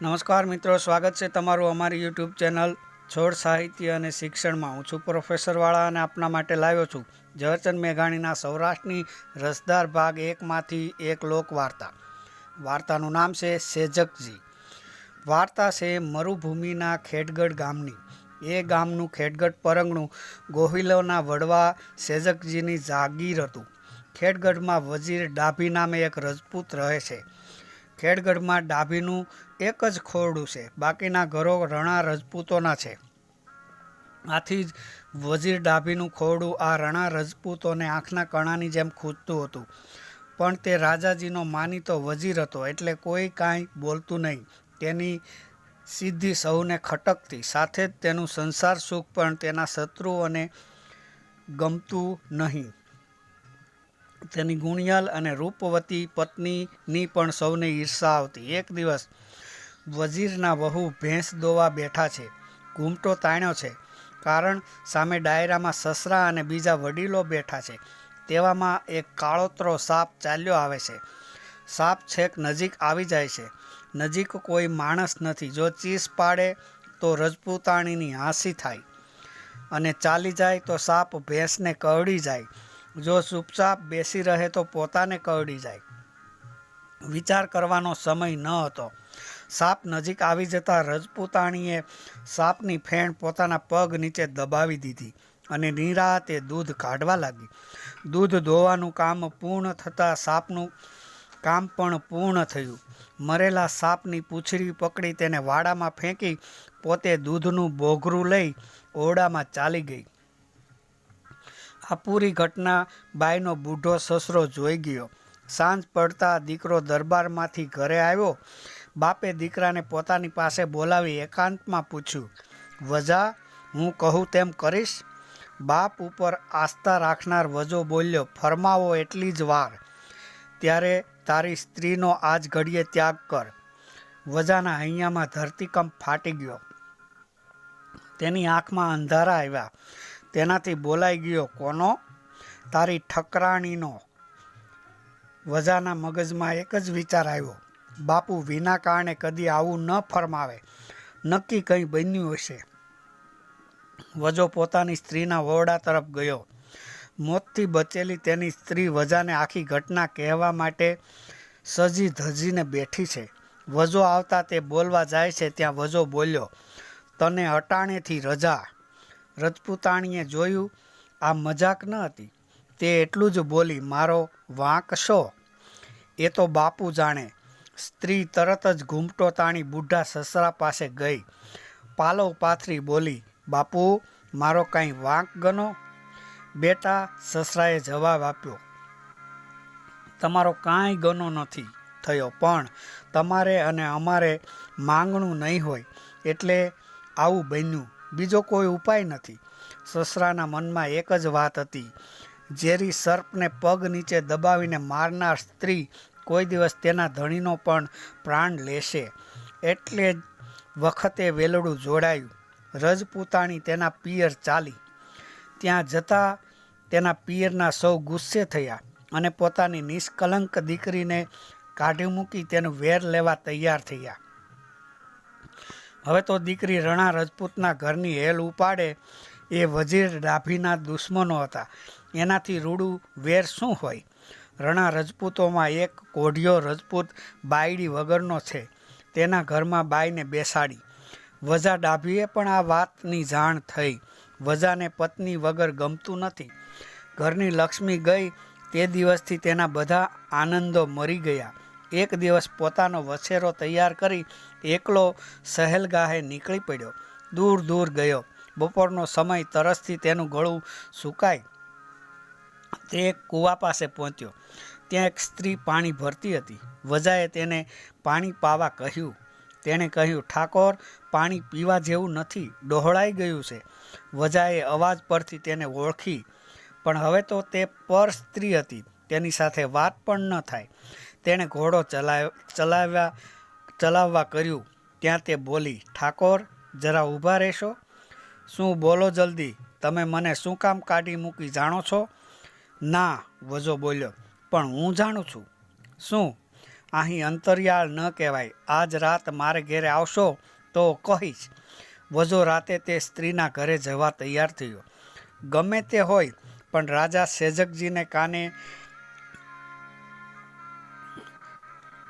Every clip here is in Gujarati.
નમસ્કાર મિત્રો, સ્વાગત છે તમારું અમારી યુટ્યુબ ચેનલ છોડ સાહિત્ય અને શિક્ષણમાં. હું છું પ્રોફેસરવાળા અને આપના માટે લાવ્યો છું ઝવેરચંદ મેઘાણીના સૌરાષ્ટ્રની રસદાર ભાગ એકમાંથી એક લોક વાર્તા વાર્તાનું નામ છે સેજકજી. વાર્તા છે મરુભૂમિના ખેડગઢ ગામની. એ ગામનું ખેડગઢ પરંગણું ગોહિલોના વડવા સેજકજીની જાગીર હતું. ખેડગઢમાં વજીર ડાભી નામે એક રજપૂત રહે છે. ખેડગઢમાં ડાભીનું એક જ ખોરડું છે. બાકીના ઘરો રણા રજપૂતોના છે. આથી જ વજીર ડાભીનું ખોરડું આ રણા રજપૂતોને આંખના કણાની જેમ ખૂદતું હતું. પણ તે રાજાજીનો માનીતો વજીર હતો એટલે કોઈ કાંઈ બોલતું નહીં. તેની સિદ્ધિ સૌને ખટકતી. સાથે જ તેનું સંસાર સુખ પણ તેના શત્રુઓને ગમતું નહીં. તેની ગુણિયાલ અને રૂપવતી પત્નીની પણ સૌને ઈર્ષા આવતી. એક દિવસ વજીરના વહુ ભેંસ દોવા બેઠા છે. ઘૂમટો તાણ્યો છે. કારણ સામે ડાયરામાં સસરા અને બીજા વડીલો બેઠા છે. તેવામાં એક કાળોતરો સાપ ચાલ્યો આવે છે. સાપ છેક નજીક આવી જાય છે. નજીક કોઈ માણસ નથી. જો ચીસ પાડે તો રજપૂતાણીની હાંસી થાય. અને ચાલી જાય તો સાપ ભેંસને કરડી જાય. જો ચૂપચાપ બેસી રહે તો પોતાને કરડી જાય. વિચાર કરવાનો સમય ન હતો. સાપ નજીક આવી જતા રજપૂતાણીએ સાપની ફેણ પોતાના પગ નીચે દબાવી દીધી અને નિરાતે દૂધ કાઢવા લાગી. દૂધ ધોવાનું કામ પૂર્ણ થતાં સાપનું કામ પણ પૂર્ણ થયું. મરેલા સાપની પૂંછડી પકડી તેને વાડામાં ફેંકી પોતે દૂધનું બોઘરું લઈ ઓરડામાં ચાલી ગઈ. આ પૂરી ઘટના બાઈનો બૂઢો સસરો જોઈ ગયો. સાંજ પડતા દીકરો દરબારમાંથી ઘરે આવ્યો. બાપે દીકરાને પોતાની પાસે બોલાવી એકાંતમાં પૂછ્યું, વજા, હું કહું તેમ કરીશ બાપ ઉપર આસ્થા રાખનાર વજો બોલ્યો, ફરમાવો એટલી જ વાર. ત્યારે તારી સ્ત્રીનો આજ ઘડીએ ત્યાગ કર. વજાના હૈયામાં ધરતીકંપ ફાટી ગયો. તેની આંખમાં અંધારા આવ્યા. તેનાથી બોલાઈ ગયો, કોનો? તારી ઠકરાણીનો. વજાના મગજમાં એક જ વિચાર આવ્યો બાપુ વિના કારણે કદી આવું ન ફરમાવે. નક્કી કંઈ બન્યું હશે? વજો પોતાની સ્ત્રીના ઓરડા તરફ ગયો. મોતથી બચેલી તેની સ્ત્રી વજાને આખી ઘટના કહેવા માટે સજી ધજીને બેઠી છે. વજો આવતા તે બોલવા જાય છે ત્યાં વજો બોલ્યો, તને અટાણેથી રજા. રજપૂતાણીએ જોયું, આ મજાક ન હતી. તે એટલું જ બોલી, મારો વાંક શો? એ તો બાપુ જાણે સ્ત્રી તરત જ ઘૂમટો તાણી બુઢા સસરા પાસે ગઈ. પાલવ પાથરી બોલી, બાપુ, મારો કાંઈ વાંક ગનો બેટા સસરાએ જવાબ આપ્યો, તમારો કાંઈ ગનો નથી. થયો, પણ તમારે અને અમારે માંગણું નહીં હોય, એટલે આવું બન્યું. બીજો કોઈ ઉપાય નથી. સસરાના મનમાં એક જ વાત હતી, ઝેરી સર્પને પગ નીચે દબાવીને મારનાર સ્ત્રી કોઈ દિવસ તેના ધણીનો પણ પ્રાણ લેશે. એટલે જ વખતે વેલડું જોડાયું. રજપૂતાણી તેના પિયર ચાલી. ત્યાં જતાં તેના પિયરના સૌ ગુસ્સે થયા અને પોતાની નિષ્કલંક દીકરીને કાઢી મૂકી તેનું વેર લેવા તૈયાર થયા. હવે તો દીકરી રણા રજપૂતના ઘરની હેલ ઉપાડે એ વજીર ડાભીના દુશ્મનો હતા. એનાથી રૂડું વેર શું હોય? રણા રજપૂતોમાં એક કોઢિયો રજપૂત બાયડી વગરનો છે. તેના ઘરમાં બાઈને બેસાડી. વજા ડાભીએ પણ આ વાતની જાણ થઈ. વજાને પત્ની વગર ગમતું નથી. ઘરની લક્ષ્મી ગઈ તે દિવસથી તેના બધા આનંદો મરી ગયા. એક દિવસ પોતાનો વછેરો તૈયાર કરી એકલો સહેલગાહે નીકળી પડ્યો. દૂર દૂર ગયો. બપોરનો સમય તરસથી તેનું ગળું સુકાય તે એક કૂવા પાસે પહોંચ્યો. ત્યાં એક સ્ત્રી પાણી ભરતી હતી. વજાએ તેને પાણી પાવા કહ્યું. તેણે કહ્યું, ઠાકોર, પાણી પીવા જેવું નથી, ડહોળાઈ ગયું છે. વજાએ અવાજ પરથી તેને ઓળખી. પણ હવે તો તે પર સ્ત્રી હતી. તેની સાથે વાત પણ ન થાય. તેણે ઘોડો ચલાવ ચલાવ્યા, ચલાવવા કર્યું. ત્યાં તે બોલી, ઠાકોર, જરા ઊભા રહેશો? શું બોલો જલ્દી? તમે મને શું કામ કાઢી મૂકી જાણો છો? ના, વજો બોલ્યો. પણ હું જાણું છું. શું? અહીં અંતરિયાળ ન કહેવાય. આજ રાત મારે ઘેરે આવશો તો કહીશ. વજો રાતે તે સ્ત્રીના ઘરે જવા તૈયાર થયો. ગમે તે હોય, પણ રાજા સેજકજીને કાને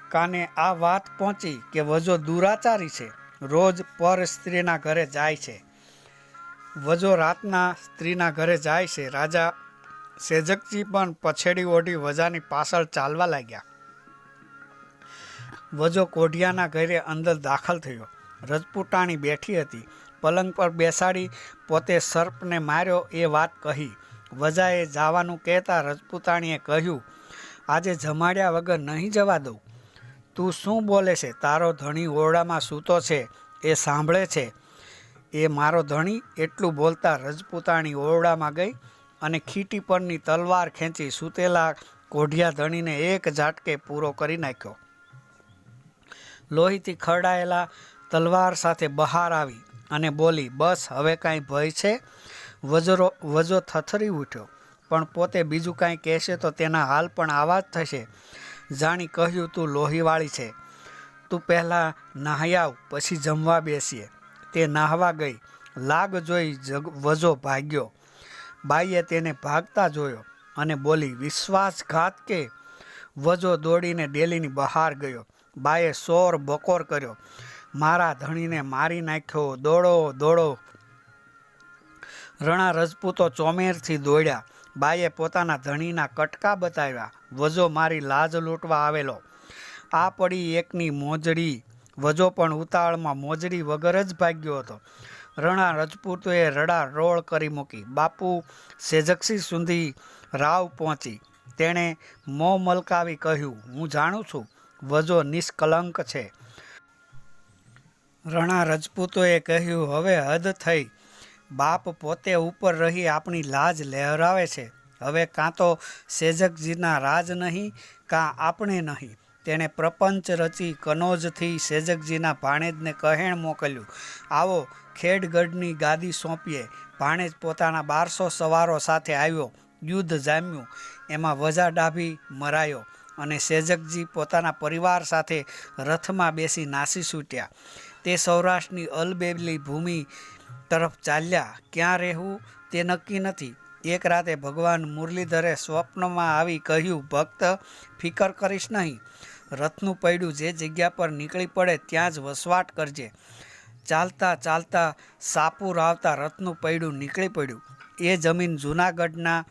કાને આ વાત પહોંચી કે વજો દુરાચારી છે. રોજ પર સ્ત્રીના ઘરે જાય છે. વજો રાતના સ્ત્રીના ઘરે જાય છે. રાજા સેજકજી પણ પછેડી ઓઢી વજાની પાછળ ચાલવા લાગ્યા. વજો કોઢિયાના ઘરે અંદર દાખલ થયો. રજપૂતાણી બેઠી હતી. પલંગ પર બેસાડી પોતે સર્પને માર્યો એ વાત કહી. વજાએ જવાનું કહેતા રજપૂતાણીએ કહ્યું, આજે જમાડ્યા વગર નહીં જવા દઉં. તું શું બોલે છે? તારો ધણી ઓરડામાં સૂતો છે. એ સાંભળે છે. એ મારો ધણી. એટલું બોલતા રજપૂતાણી ઓરડામાં ગઈ. અને ખીટી પરની તલવાર ખેંચી સૂતેલા કોઢિયા ધણીને એક ઝાટકે પૂરો કરી નાખ્યો. લોહીથી ખરડાયેલા તલવાર સાથે બહાર આવી અને બોલી, બસ, હવે કાંઈ ભય છે? વજરો, વજો થથરી ઉઠ્યો. પણ પોતે બીજું કાંઈ કહેશે તો તેના હાલ પણ આવા જ થશે. જાણી કહ્યું, તું લોહીવાળી છે. તું પહેલાં નાહી આવ, પછી જમવા બેસીએ. તે નાહવા ગઈ. લાગ જોઈ જગ, વજો ભાગ્યો. બાઈએ તેને ભાગતા જોયો અને બોલી, વિશ્વાસઘાત કે? વજો દોડીને ડેલીની બહાર ગયો. બાએ સોર બકોર કર્યો. મારા ધણીને મારી નાખ્યો. દોડો દોડો. રણા રજપૂતો ચોમેરથી દોડ્યા. બાએ પોતાના ધણીના કટકા બતાવ્યા. વજો મારી લાજ લૂંટવા આવેલો. આ પડી એકની મોજડી. વજો પણ ઉતાળમાં મોજડી વગર જ ભાગ્યો હતો. રણા રજપૂતોએ રડા રોળ કરી મૂકી. બાપુ સેજક્ષી સુધી રાવ પહોંચી. તેણે મોં મલકાવી કહ્યું, હું જાણું છું, વજો નિષ્કલંક છે. રણા રજપૂતોએ કહ્યું, હવે હદ થઈ. બાપ પોતે ઉપર રહી આપણી લાજ લહેરાવે છે. હવે કાં તો સેજકજીના રાજ નહીં, કાં આપણે નહીં. તેણે પ્રપંચ રચી કનોજથી સેજકજીના ભાણેજને કહેણ મોકલ્યું, આવો, ખેડગઢની ગાદી સોંપીએ. ભાણેજ પોતાના બારસો સવારો સાથે આવ્યો, યુદ્ધ જામ્યું, એમાં વજા ડાભી મરાયો અને સેજકજી પોતાના પરિવાર સાથે રથમાં બેસી નાસી છૂટ્યા. તે સૌરાષ્ટ્રની અલબેલી ભૂમિ તરફ ચાલ્યા. ક્યાં રહેવું તે નક્કી નથી. એક રાતે ભગવાન મુરલીધરે સ્વપ્નમાં આવી કહ્યું, ભક્ત, ફિકર કરીશ નહીં. રથનું પૈડું જે જગ્યા પર નીકળી પડે ત્યાં જ વસવાટ કરજે. ચાલતા ચાલતા સાપુર આવતા રથનું પૈડું નીકળી પડ્યું. એ જમીન જૂનાગઢના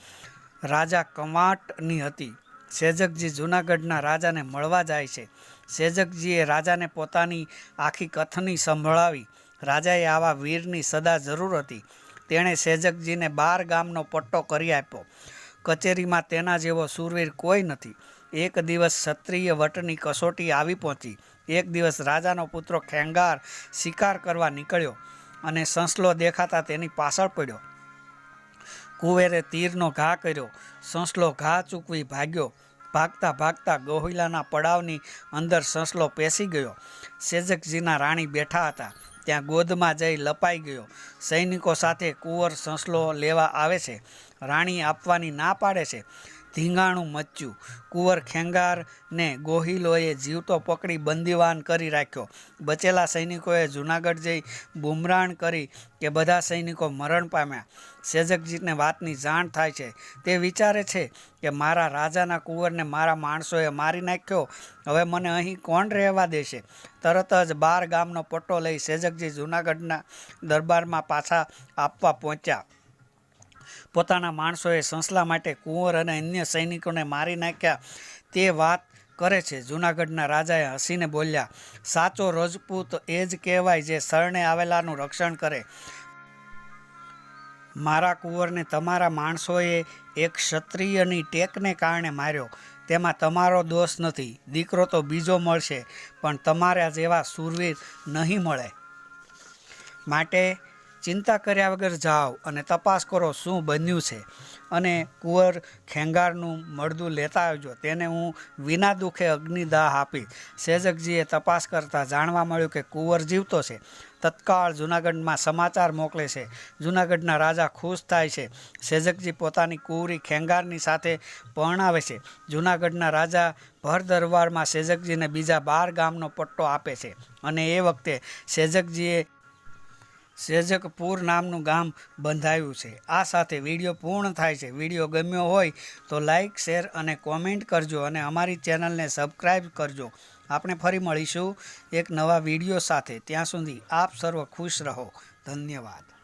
રાજા કમાટની હતી. સેજકજી જૂનાગઢના રાજાને મળવા જાય છે. સેજકજીએ રાજાને પોતાની આખી કથની સંભળાવી. રાજાએ આવા વીરની સદા જરૂર હતી. તેણે સેજકજીને બાર ગામનો પટ્ટો કરી આપ્યો. કચેરીમાં તેના જેવો સુરવીર કોઈ નથી. એક દિવસ ક્ષત્રિય વટની કસોટી આવી પહોંચી. એક દિવસ રાજાનો પુત્ર ખેંગાર શિકાર કરવા નીકળ્યો અને સંસલો દેખાતા તેની પાછળ પડ્યો. કુવેરે તીરનો ઘા કર્યો. સંસલો ઘા ચૂકવી ભાગ્યો. ભાગતા ભાગતા ગોહિલાના પડાવની અંદર સંસલો પેસી ગયો. સેજકજીના રાણી બેઠા હતા. ત્યાં ગોદમાં જઈ લપાઈ ગયો. સૈનિકો સાથે કુંવર સંસલો લેવા આવે છે. રાણી આપવાની ના પાડે છે. ધીંગાણું મચ્યું. કુંવર ખેંગારને ગોહિલોએ જીવતો પકડી બંદીવાન કરી રાખ્યો. બચેલા સૈનિકોએ જૂનાગઢ જઈ બુમરાણ કરી કે બધા સૈનિકો મરણ પામ્યા. સેજકજીને વાતની જાણ થાય છે. તે વિચારે છે કે મારા રાજાના કુંવરને મારા માણસોએ મારી નાખ્યો. હવે મને અહીં કોણ રહેવા દેશે? તરત જ બાર ગામનો પટ્ટો લઈ સેજકજી જૂનાગઢના દરબારમાં પાછા આપવા પહોંચ્યા. પોતાના માણસોએ સંસલા માટે કુંવર અને અન્ય સૈનિકોને મારી નાખ્યા તે વાત કરે છે. જૂનાગઢના રાજાએ હસીને બોલ્યા, સાચો રજપૂત એ જ કહેવાય જે શરણે આવેલાનું રક્ષણ કરે. મારા કુંવરને તમારા માણસોએ એક ક્ષત્રિયની ટેકને કારણે માર્યો. તેમાં તમારો દોષ નથી. દીકરો તો બીજો મળશે, પણ તમારા જેવા સુરવીર નહીં મળે. માટે ચિંતા કર્યા વગર જાઓ અને તપાસ કરો શું બન્યું છે. અને કુંવર ખેંગારનું મળદું લેતા આવજો. તેને હું વિના દુઃખે અગ્નિદાહ આપી સેજકજીએ તપાસ કરતાં જાણવા મળ્યું કે કુંવર જીવતો છે. તત્કાળ જૂનાગઢમાં સમાચાર મોકલે છે. જૂનાગઢના રાજા ખુશ થાય છે. સેજકજી પોતાની કુંવરી ખેંગારની સાથે પરણાવે છે. જૂનાગઢના રાજા ભર દરબારમાં સેજકજીને બીજા બાર ગામનો પટ્ટો આપે છે. અને એ વખતે સેજકજીએ સેજકપુર નામનું ગામ બંધાયું છે. આ સાથે વીડિયો પૂર્ણ થાય છે. વીડિયો ગમ્યો હોય તો લાઈક, શેર અને કોમેન્ટ કરજો અને અમારી ચેનલને સબસ્ક્રાઈબ કરજો. આપણે ફરી મળીશું એક નવા વીડિયો સાથે. ત્યાં સુધી આપ સર્વ ખુશ રહો. ધન્યવાદ.